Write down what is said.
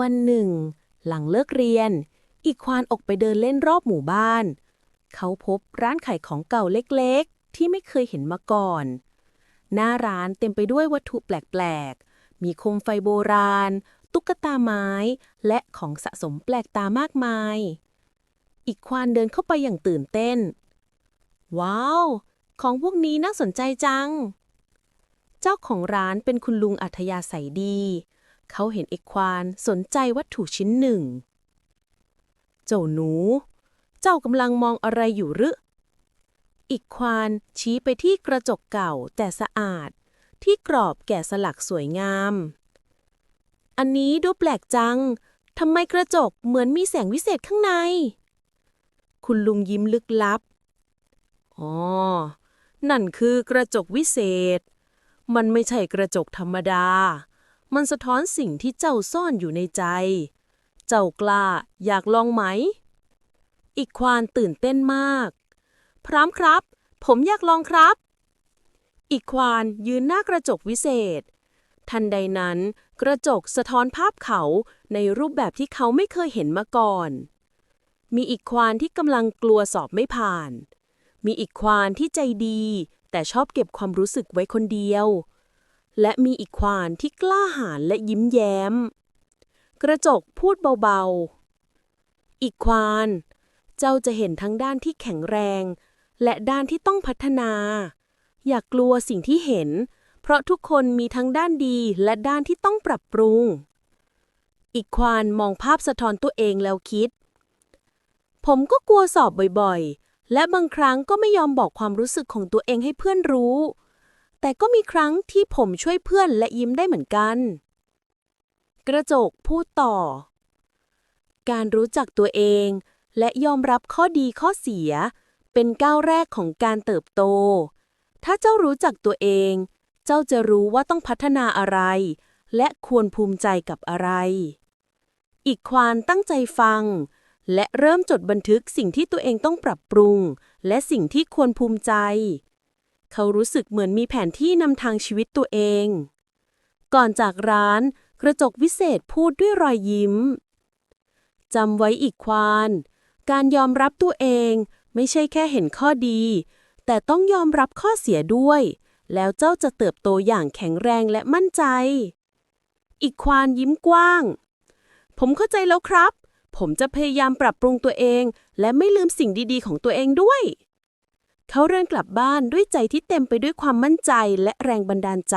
วันหนึ่ง หลังเลิกเรียน อีควานออกไปเดินเล่นรอบหมู่บ้าน เขาพบร้านขายของเก่าเล็กๆ ที่ไม่เคยเห็นมาก่อน หน้าร้านเต็มไปด้วยวัตถุแปลกๆ มีโคมไฟโบราณ ตุ๊กตาไม้ และของสะสมแปลกตามากมาย อีควานเดินเข้าไปอย่างตื่นเต้น ว้าว ของพวกนี้น่าสนใจจัง เจ้าของร้านเป็นคุณลุงอัธยาศัยดี เขาเห็นเอกควานสนใจวัตถุชิ้นหนึ่ง เจ้าหนู เจ้ากำลังมองอะไรอยู่หรือ อีกควานชี้ไปที่กระจกเก่าแต่สะอาด ที่กรอบแกะสลักสวยงาม อันนี้ดูแปลกจัง ทำไมกระจกเหมือนมีแสงวิเศษข้างใน คุณลุงยิ้มลึกลับ อ๋อ นั่นคือกระจกวิเศษ มันไม่ใช่กระจกธรรมดา มันสะท้อนสิ่งที่เจ้าซ่อนอยู่ในใจ เจ้ากล้าอยากลองไหม อีกควานตื่นเต้นมาก พร้อมครับ ผมอยากลองครับ อีกควานยืนหน้ากระจกวิเศษ ทันใดนั้น กระจกสะท้อนภาพเขาในรูปแบบที่เขาไม่เคยเห็นมาก่อน มีอีกควานที่กำลังกลัวสอบไม่ผ่าน มีอีกควานที่ใจดี แต่ชอบเก็บความรู้สึกไว้คนเดียว และมีอีกควานที่กล้าหาญและยิ้มแย้ม กระจกพูดเบาๆ อีกควาน เจ้าจะเห็นทั้งด้านที่แข็งแรง และด้านที่ต้องพัฒนา อย่ากลัวสิ่งที่เห็น เพราะทุกคนมีทั้งด้านดีและด้านที่ต้องปรับปรุง อีกควานมองภาพสะท้อนตัวเองแล้วคิด ผมก็กลัวสอบบ่อยๆ และบางครั้งก็ไม่ยอมบอกความรู้สึกของตัวเองให้เพื่อนรู้ แต่ก็มีครั้งที่ผมช่วยเพื่อนและยิ้มได้เหมือนกัน กระจกพูดต่อ การรู้จักตัวเอง และยอมรับข้อดีข้อเสีย เป็นก้าวแรกของการเติบโต ถ้าเจ้ารู้จักตัวเอง เจ้าจะรู้ว่าต้องพัฒนาอะไร และควรภูมิใจกับอะไร อีกควานตั้งใจฟัง และเริ่มจดบันทึกสิ่งที่ตัวเองต้องปรับปรุง และสิ่งที่ควรภูมิใจ เขารู้สึกเหมือนมีแผนที่นำทางชีวิตตัวเอง ก่อนจากร้าน กระจกวิเศษพูดด้วยรอยยิ้มจำไว้อีกควาน การยอมรับตัวเองไม่ใช่แค่เห็นข้อดี แต่ต้องยอมรับข้อเสียด้วย แล้วเจ้าจะเติบโตอย่างแข็งแรงและมั่นใจ อีกควานยิ้มกว้าง ผมเข้าใจแล้วครับ ผมจะพยายามปรับปรุงตัวเอง และไม่ลืมสิ่งดีๆ ของตัวเองด้วย เขาเดินกลับบ้านด้วยใจที่เต็มไปด้วยความมั่นใจและแรงบันดาลใจ